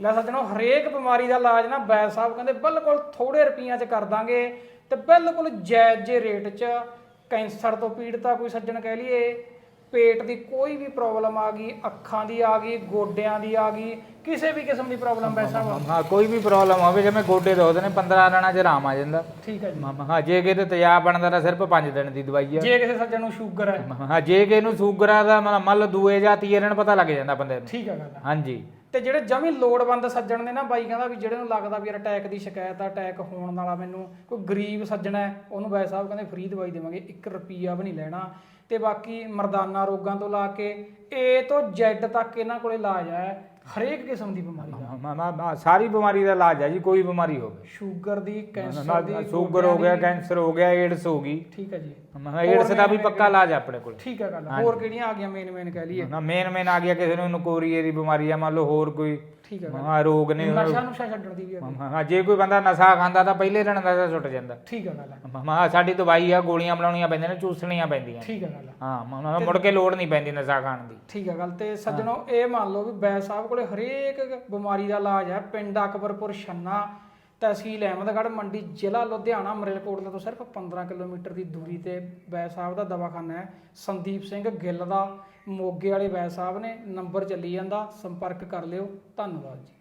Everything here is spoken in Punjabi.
ਲੈ ਸੱਜਣੋ ਹਰੇਕ ਬਿਮਾਰੀ ਦਾ ਇਲਾਜ ਨਾ ਬੈਦ ਸਾਹਿਬ ਕਹਿੰਦੇ ਬਿਲਕੁਲ ਥੋੜੇ ਰੁਪਈਆਂ 'ਚ ਕਰ ਦਾਂਗੇ ਤੇ ਬਿਲਕੁਲ ਜਾਇਜ਼ ਜੇ ਰੇਟ 'ਚ ਕੈਂਸਰ ਤੋਂ ਪੀੜਤਾ ਕੋਈ ਸੱਜਣ ਕਹਿ ਲਈਏ, ਪੇਟ ਦੀ ਕੋਈ ਵੀ ਪ੍ਰੋਬਲਮ ਆ ਗਈ, ਅੱਖਾਂ ਦੀ ਆ ਗਈ, ਗੋਡਿਆਂ ਦੀ ਆ ਗਈ ਕਿਸੇ ਵੀ ਕਿਸਮ ਦੀ ਪ੍ਰੋਬਲਮ ਬੈਦ ਸਾਹਿਬ ਹਾਂ ਕੋਈ ਵੀ ਪ੍ਰੋਬਲਮ ਹੋਵੇ ਜਿਵੇਂ ਗੋਡੇ ਦੁਖਦੇ ਨੇ 15 ਦਿਨਾਂ 'ਚ ਆਰਾਮ ਆ ਜਾਂਦਾ। ਠੀਕ ਹੈ ਜੀ। ਹਾਂ ਜੇ ਕਿਤੇ ਤੇਜ਼ਾਬ ਬਣਦਾ ਤਾਂ ਸਿਰਫ 5 ਦਿਨ ਦੀ ਦਵਾਈ ਆ। ਜੇ ਕਿਸੇ ਸੱਜਣ ਨੂੰ ਸ਼ੂਗਰ ਹੈ। ਹਾਂ ਜੇ ਕਿ ਇਹਨੂੰ ਸ਼ੂਗਰ ਆ ਦਾ ਮੰਨ ਲਓ ਦੂਏ ਜਾਂ ਤੀਏ ਦਿਨ ਪਤਾ ਲੱਗ ਜਾਂਦਾ ਬੰਦੇ ਨੂੰ। ਠੀਕ ਹੈ ਗੱਲ ਹਾਂਜੀ। ਤੇ ਜਿਹੜੇ ਜਮੀ ਲੋੜਵੰਦ ਸੱਜਣ ਨੇ ਨਾ ਬਾਈ ਕਹਿੰਦਾ ਵੀ ਜਿਹੜੇ ਨੂੰ ਲੱਗਦਾ ਵੀ ਯਾਰ ਅਟੈਕ ਦੀ ਸ਼ਿਕਾਇਤ ਆ ਅਟੈਕ ਹੋਣ ਵਾਲਾ ਮੈਨੂੰ ਕੋਈ ਗਰੀਬ ਸੱਜਣ ਹੈ ਉਹਨੂੰ ਵੈਸੇ ਸਾਹਿਬ ਕਹਿੰਦੇ ਫ੍ਰੀ ਦਵਾਈ ਦੇਵਾਂਗੇ 1 ਰੁਪਿਆ ਵੀ ਨਹੀਂ ਲੈਣਾ। ਤੇ ਬਾਕੀ ਮਰਦਾਨਾ ਰੋਗਾਂ ਤੋਂ ਲਾ ਕੇ ਏ ਤੋਂ Z ਤੱਕ ਇਹਨਾਂ ਕੋਲੇ ਇਲਾਜ ਹੈ। ਹਰੇਕ ਕਿਸਮ ਦੀ ਬਿਮਾਰੀ ਦਾ। ਮ- ਮ- ਮ- ਸਾਰੀ ਬਿਮਾਰੀ ਦਾ ਇਲਾਜ ਹੈ ਜੀ ਕੋਈ ਬਿਮਾਰੀ ਹੋਵੇ। ਸ਼ੂਗਰ ਦੀ ਕੈਂਸਰ ਦੀ ਸ਼ੂਗਰ ਹੋ ਗਿਆ ਕੈਂਸਰ ਹੋ ਗਿਆ ਏਡਸ ਹੋ ਗਈ। ਠੀਕ ਹੈ ਜੀ। ਏਡਸ ਦਾ ਵੀ ਪੱਕਾ ਇਲਾਜ ਹੈ ਆਪਣੇ ਕੋਲ। ਠੀਕ ਹੈ ਗੱਲ। ਹੋਰ ਕਿਹੜੀਆਂ ਆ ਗਈਆਂ ਮੇਨ ਮੇਨ ਕਹਿ ਲਈਏ? ਨਾ ਮੇਨ ਮੇਨ ਆ ਗਿਆ ਕਿਸੇ ਨੂੰ ਨਕੋਰੀਏ ਦੀ ਬਿਮਾਰੀ ਆ ਮੰਨ ਲਓ ਹੋਰ ਕੋਈ ਠੀਕ ਹੈ ਹਾਂ ਰੋਗ ਨੇ ਨਸ਼ਾ ਨੁਸ਼ਾ ਛੱਡਣ ਦੀ ਵੀ ਹੈ ਹਾਂ ਜੇ ਕੋਈ ਬੰਦਾ ਨਸ਼ਾ ਖਾਂਦਾ ਤਾਂ ਪਹਿਲੇ ਦਿਨ ਨਸ਼ਾ ਛੁੱਟ ਜਾਂਦਾ। ਠੀਕ ਹੈ ਗੱਲ ਹਾਂ ਸਾਡੀ ਦਵਾਈ ਆ ਗੋਲੀਆਂ ਬਣਾਉਣੀਆਂ ਪੈਂਦੀਆਂ ਨੇ ਚੂਸਣੀਆਂ ਪੈਂਦੀਆਂ ਠੀਕ ਹੈ ਗੱਲ ਹਾਂ ਮੁੜ ਕੇ ਲੋੜ ਨਹੀਂ ਪੈਂਦੀ ਨਸ਼ਾ ਖਾਣ ਦੀ। ਠੀਕ ਹੈ ਗੱਲ ਤੇ ਸੱਜਣੋ ਇਹ ਮੰਨ ਲਓ ਵੀ ਬੈਦ ਸਾਹਿਬ ਕੋਲੇ ਹਰੇਕ ਬਿਮਾਰੀ ਦਾ ਇਲਾਜ ਹੈ ਪਿੰਡ ਅਕਬਰਪੁਰ ਛੰਨਾ ਤਹਿਸੀਲ ਅਹਿਮਦਗੜ੍ਹ, ਮੰਡੀ ਜ਼ਿਲ੍ਹਾ ਲੁਧਿਆਣਾ ਮਰੇਲਕੋਟਲਾ ਤੋਂ ਸਿਰਫ 15 ਕਿਲੋਮੀਟਰ ਦੀ ਦੂਰੀ ਤੇ ਬੈਦ ਸਾਹਿਬ ਦਾ ਦਵਾਖਾਨਾ ਹੈ। ਸੰਦੀਪ ਸਿੰਘ ਗਿੱਲ ਦਾ ਮੋਗੇ ਵਾਲੇ ਬੈਦ ਸਾਹਿਬ ਨੇ ਨੰਬਰ ਚੱਲੀ ਜਾਂਦਾ, ਸੰਪਰਕ ਕਰ ਲਿਓ। ਧੰਨਵਾਦ ਜੀ।